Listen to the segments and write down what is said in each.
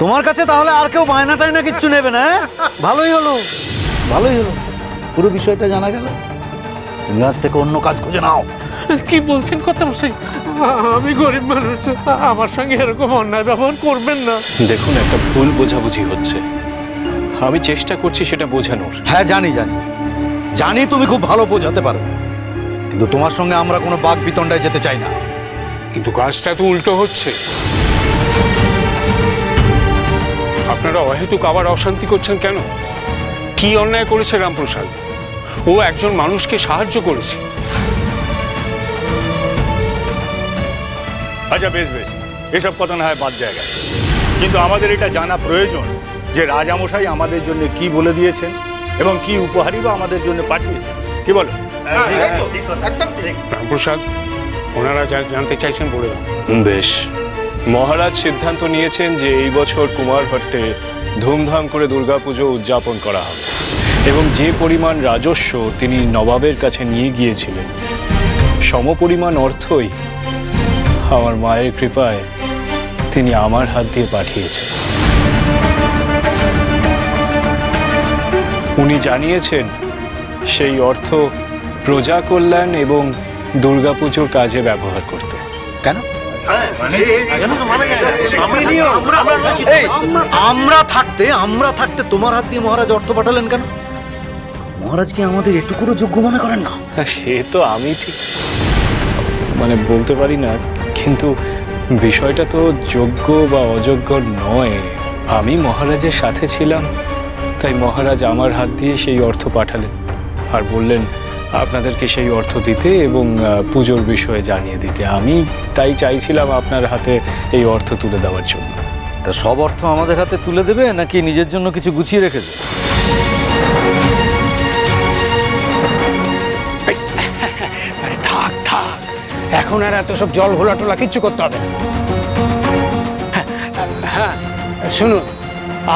তোমার কাছে তাহলে আর কেউ বায়না টায়না কিচ্ছু নেবে না হ্যাঁ? ভালোই হলো। ভালোই হলো। পুরো বিষয়টা জানা গেল? তুমি আজ থেকে অন্য কাজ খুঁজে নাও। কি বলছেন কথা বসে আমি গরিব মানুষ আমার সঙ্গে এরকম অন্যায় ব্যবহার করবেন না। দেখুন একটা ভুল বোঝাবুঝি হচ্ছে। আমি চেষ্টা করছি সেটা বোঝানোর। হ্যাঁ জানি জানি। জানি তুমি খুব ভালো বোঝাতে পারো। কিন্তু তোমার সঙ্গে আমরা কোনো বাঘ বিতণ্ডায় যেতে চাই না। কিন্তু কাজটা তো উল্টো হচ্ছে। আপনারা অহেতুক আবার অশান্তি করছেন কেন? কি অন্যায় করেছে রামপ্রসাদ? ও একজন মানুষকে সাহায্য করেছে। আচ্ছা বেশ বেশ। এসব কথা না হয় বাদ জায়গা কিন্তু আমাদের এটা জানা প্রয়োজন যে রাজামশাই আমাদের জন্য কি বলে দিয়েছেন এবং কি উপহারই বা আমাদের জন্য পাঠিয়েছেন। কি বলো? রামপ্রসাদ ওনারা যা জানতে চাইছেন বলে দাও। বেশ। মহারাজ সিদ্ধান্ত নিয়েছেন যে এই বছর কুমারহট্টে ধুমধাম করে দুর্গাপুজো উদযাপন করা হবে। এবং যে পরিমাণ রাজস্ব তিনি নবাবের কাছে নিয়ে গিয়েছিলেন, সমপরিমাণ অর্থই আমার মায়ের কৃপায় তিনি আমার হাত দিয়ে পাঠিয়েছেন। উনি জানিয়েছেন, সেই অর্থ প্রজা কল্যাণ এবং দুর্গাপুজোর কাজে ব্যবহার করতে। কেন? আমরা থাকতে আমরা থাকতে তোমার হাত দিয়ে মহারাজ অর্থ পাঠালেন কেন? মহারাজ কি আমাদের এটুকুরও যোগ্য মনে করেন না? সে তো আমি ঠিক। মানে বলতে পারি না কিন্তু বিষয়টা তো যোগ্য বা অযোগ্য নয়। আমি মহারাজের সাথে ছিলাম তাই মহারাজ আমার হাত দিয়ে সেই অর্থ পাঠালেন। আর বললেন আপনাদেরকে সেই অর্থ দিতে এবং পুজোর বিষয়ে জানিয়ে দিতে। আমি তাই চাইছিলাম আপনার হাতে এই অর্থ তুলে দেওয়ার জন্য। তা সব অর্থ আমাদের হাতে তুলে দেবে নাকি নিজের জন্য কিছু গুছিয়ে রেখেছো? আরে থাক থাক। এখন আর এত সব জল ঘোলা টোলা কিচ্ছু করতে হবে না। হ্যাঁ, হ্যাঁ শুনুন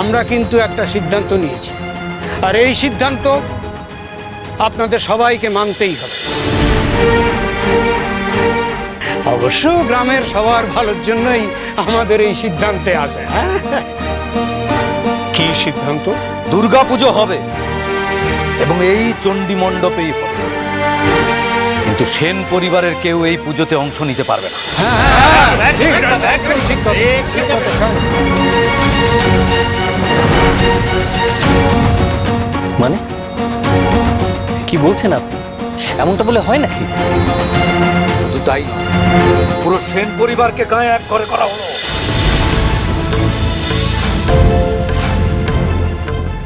আমরা কিন্তু একটা সিদ্ধান্ত নিয়েছি। আর এই সিদ্ধান্ত আপনাদের সবাইকে মানতেই হবে। অবশ্য গ্রামের সবার ভালোর জন্যই আমাদের এই সিদ্ধান্তে আসে হ্যাঁ? কি সিদ্ধান্ত? দুর্গাপুজো হবে এবং এই চণ্ডী মণ্ডপেই হবে। কিন্তু সেন পরিবারের কেউ এই পুজোতে অংশ নিতে পারবে না। ঠিক একদম ঠিক কি বলছেন আপনি? এমনটা বলে হয় নাকি? শুধু তাই নয়, পুরো সেন পরিবারকে গায়ে এক করে করা হলো।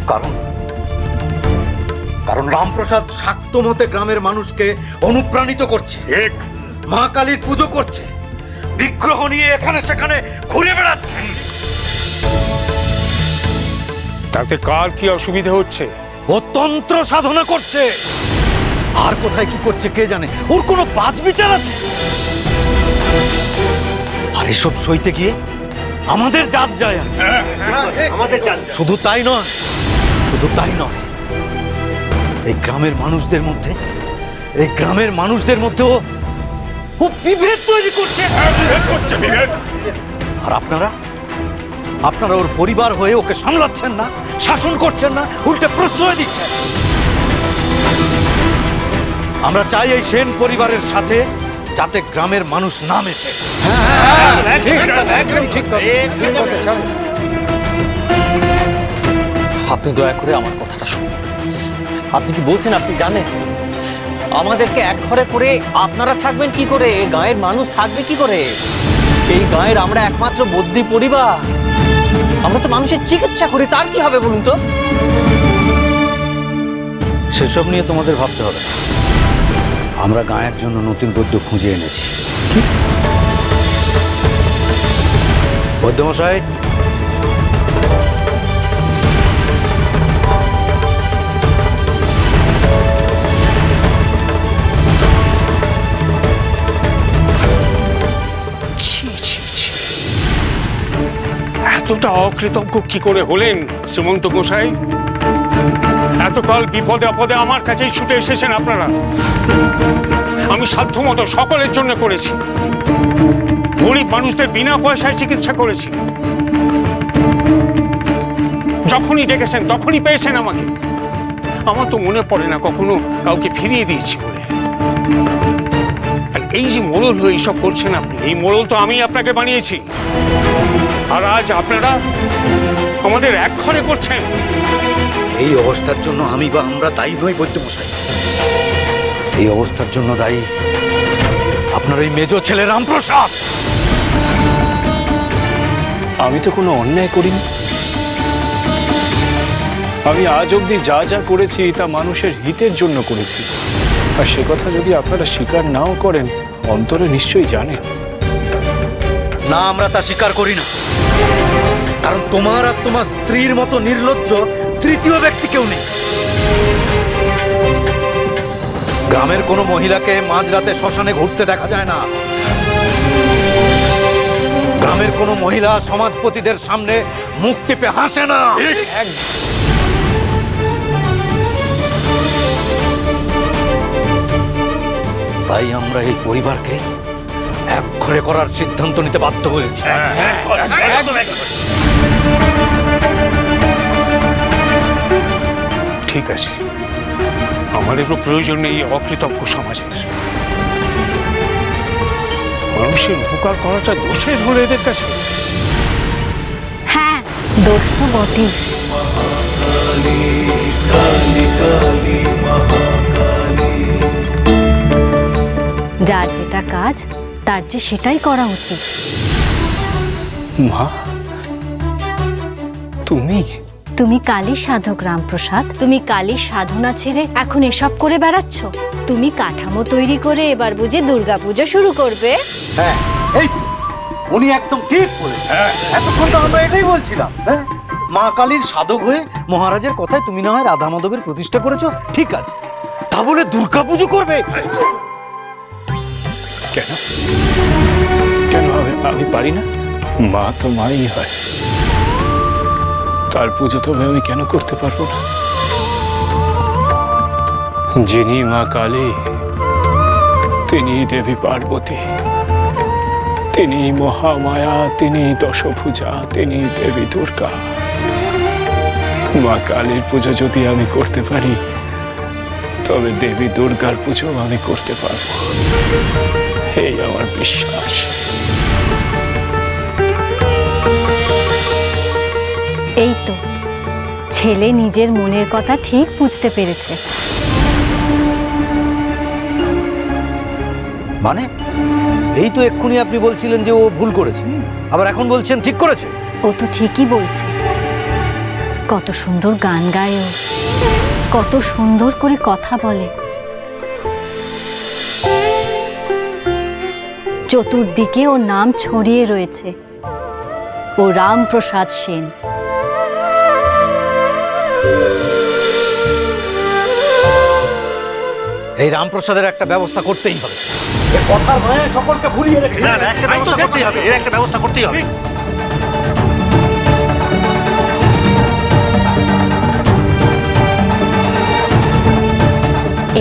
কারণ? কারণ রামপ্রসাদ শাক্ত মতে গ্রামের মানুষকে অনুপ্রাণিত করছে। এক। মা কালীর পুজো করছে। বিগ্রহ নিয়ে এখানে সেখানে ঘুরে বেড়াচ্ছে। তাতে কার কি অসুবিধা হচ্ছে? ও তন্ত্র সাধনা করছে। আর কোথায় কি করছে কে জানে? ওর কোনো বাজ বিচার আছে? আর এসব সইতে গিয়ে আমাদের জাত যায় আর কি। শুধু তাই নয় শুধু তাই নয় এই গ্রামের মানুষদের মধ্যে এই গ্রামের মানুষদের মধ্যেও ও বিভেদ তৈরি করছে। করছে আর আপনারা? আপনারা ওর পরিবার হয়ে ওকে সামলাচ্ছেন না, শাসন করছেন না, উল্টে প্রশ্রয় দিচ্ছেন। আমরা চাই এই সেন পরিবারের সাথে যাতে গ্রামের মানুষ না মেশে ঠিক একদম ঠিক কথা ঠিক কথা শোন। আপনি দয়া করে আমার কথাটা শুনুন। আপনি কি বলছেন আপনি জানেন? আমাদেরকে এক ঘরে করে আপনারা থাকবেন কি করে? গায়ের মানুষ থাকবে কি করে? এই গায়ের আমরা একমাত্র বদ্যি পরিবার। আমরা তো মানুষের চিকিৎসা করি তার কি হবে বলুন তো? সেসব নিয়ে তোমাদের ভাবতে হবে আমরা গায়ের জন্য নতুন পদ্য খুঁজে এনেছি। বৈদ্যমশাই এতটা অকৃতজ্ঞ কি করে হলেন শ্রীমন্ত গোসাই? এতকাল বিপদে আপদে আমার কাছেই ছুটে এসেছেন আপনারা। আমি সাধ্যমতো সকলের জন্য করেছি। গরিব মানুষদের বিনা পয়সায় চিকিৎসা করেছি। যখনই ডেকেছেন তখনই পেয়েছেন আমাকে। আমার তো মনে পড়ে না কখনো কাউকে ফিরিয়ে দিয়েছি বলে। আর এই যে মোড়ল হয়ে এইসব করছেন আপনি, এই মোড়ল তো আমি আপনাকে বানিয়েছি। আর আজ আপনারা আমাদের এক ঘরে করছেন। এই অবস্থার জন্য আমি বা আমরা দায়ী নই বৈদ্যমশাই। এই অবস্থার জন্য দায়ী আপনার ওই মেজ ছেলে রামপ্রসাদ। আমি তো কোনো অন্যায় করিনি। আমি আজ অবধি যা যা করেছি তা মানুষের হিতের জন্য করেছি। আর সে কথা যদি আপনারা স্বীকার নাও করেন অন্তরে নিশ্চয়ই জানেন। না আমরা তা স্বীকার করি না। কারণ তোমার আর তোমার স্ত্রীর মতো নির্লজ্জ তৃতীয় ব্যক্তি কেউ নেই। গ্রামের কোনো মহিলাকে মাঝরাতে শ্মশানে ঘুরতে দেখা যায় না। গ্রামের কোনো মহিলা সমাজপতিদের সামনে মুখ টিপে হাসে না। তাই আমরা এই পরিবারকে এক ঘরে করার সিদ্ধান্ত নিতে বাধ্য হয়েছি। ঠিক আছে। আমাদেরও প্রয়োজন নেই অকৃতজ্ঞ সমাজের। মানুষের উপকার করাটা দোষের হলো এদের কাছে। হ্যাঁ দোষ তো বটেই। যার যেটা কাজ তার যে সেটাই করা উচিত। মা তুমি? তুমি কালী সাধক রামপ্রসাদ। তুমি কালীর সাধনা ছেড়ে এখন এসব করে বেড়াচ্ছ? তুমি কাঠামো তৈরি করে এবার বুঝে দুর্গাপুজো শুরু করবে? হ্যাঁ এই তো, উনি একদম ঠিক বলেছেন। এতক্ষণ তো আমরা এটাই বলছিলাম হ্যাঁ? মা কালীর সাধক হয়ে মহারাজের কথায় তুমি না হয় রাধা মাধবের প্রতিষ্ঠা করেছ? ঠিক আছে। তা বলে দুর্গাপুজো করবে? কেন? কেন আমি আমি পারি না? মা তো মাই হয়। তার পুজো তবে আমি কেন করতে পারব না? যিনি মা কালী, তিনি দেবী পার্বতী, তিনি মহামায়া, তিনি দশভুজা, তিনি দেবী দুর্গা। মা কালীর পুজো যদি আমি করতে পারি, তবে দেবী দুর্গার পুজো আমি করতে পারব। এই আমার বিশ্বাস। এই তো ছেলে নিজের মনের কথা ঠিক বুঝতে পেরেছে। মানে? এই তো এক্ষুনি আপনি বলছিলেন যে ও ভুল করেছে। আবার এখন বলছেন ঠিক করেছে? ও তো ঠিকই বলছে। কত সুন্দর গান গায় ও। কত সুন্দর করে কথা বলে। চতুর্দিকে ওর নাম ছড়িয়ে রয়েছে। ও রামপ্রসাদ সেন। এই রামপ্রসাদের একটা ব্যবস্থা করতেই হবে। সকলকে ভুলিয়ে রেখে না একটা ব্যবস্থা করতেই হবে। এর একটা ব্যবস্থা করতেই হবে।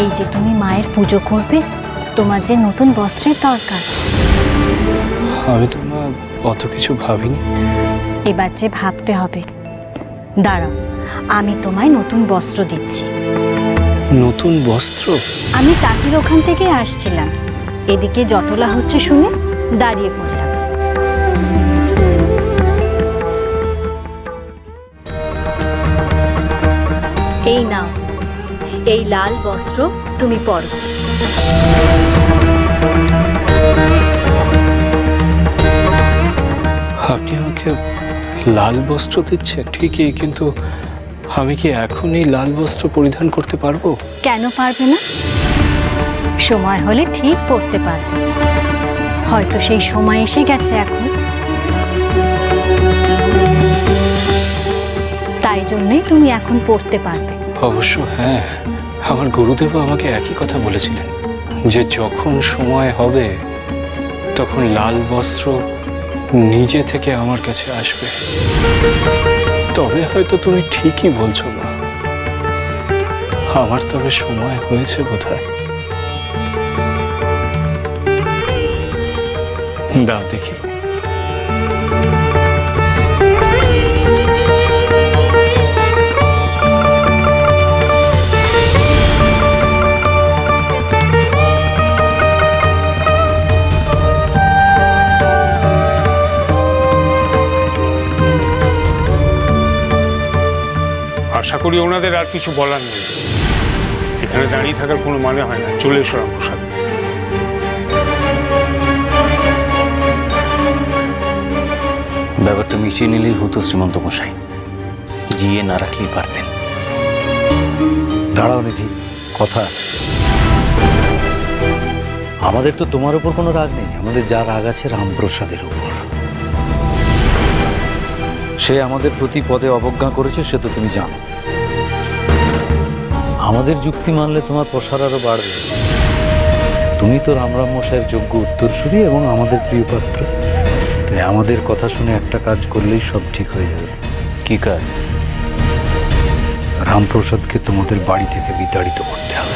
এই যে তুমি মায়ের পুজো করবে তোমার যে নতুন বস্ত্রের দরকার। আমি তো মা অত কিছু ভাবিনি। এবার যে ভাবতে হবে। দাঁড়াও আমি তোমায় নতুন বস্ত্র দিচ্ছি। নতুন বস্ত্র? আমি তাকির ওখান থেকে আসছিলাম। এদিকে জটলা হচ্ছে শুনে দাঁড়িয়ে পড়লাম। এই নাও এই লাল বস্ত্র তুমি পরো। আপনি আমাকে লাল বস্ত্র দিচ্ছেন ঠিকই কিন্তু আমি কি এখন এই লাল বস্ত্র পরিধান করতে পারব? কেন পারবে না? সময় হলে ঠিক পড়তে পারবে। হয়তো সেই সময় এসে গেছে এখন। তাই জন্যই তুমি এখন পড়তে পারবে। অবশ্য হ্যাঁ। আমার গুরুদেব আমাকে একই কথা বলেছিলেন, যে যখন সময় হবে, তখন লাল বস্ত্র নিজে থেকে আমার কাছে আসবে। তবে হয়তো তুমি ঠিকই বলছো, মা। আমার তবে সময় হয়েছে বোধহয়। দাও দেখি। আশা করি ওনাদের আর কিছু বলার নেই। এখানে দাঁড়িয়ে থাকার কোনো মানে হয় না। চলে এসো রামপ্রসাদ। ব্যাপারটা মিটিয়ে নিলেই হতো শ্রীমন্ত মশাই। জিয়ে না রাখলেই পারতেন। দাঁড়াও নিধি কথা আছে। আমাদের তো তোমার উপর কোনো রাগ নেই। আমাদের যা রাগ আছে রামপ্রসাদের উপর। সে আমাদের প্রতি পদে অবজ্ঞা করেছে সে তো তুমি জানো। আমাদের যুক্তি মানলে তোমার প্রসার আরও বাড়বে। তুমি তো রামরাম মশাইয়ের যোগ্য উত্তরসূরি এবং আমাদের প্রিয় পাত্র। তাই আমাদের কথা শুনে একটা কাজ করলেই সব ঠিক হয়ে যাবে। কি কাজ? রামপ্রসাদকে তোমাদের বাড়ি থেকে বিতাড়িত করতে হবে।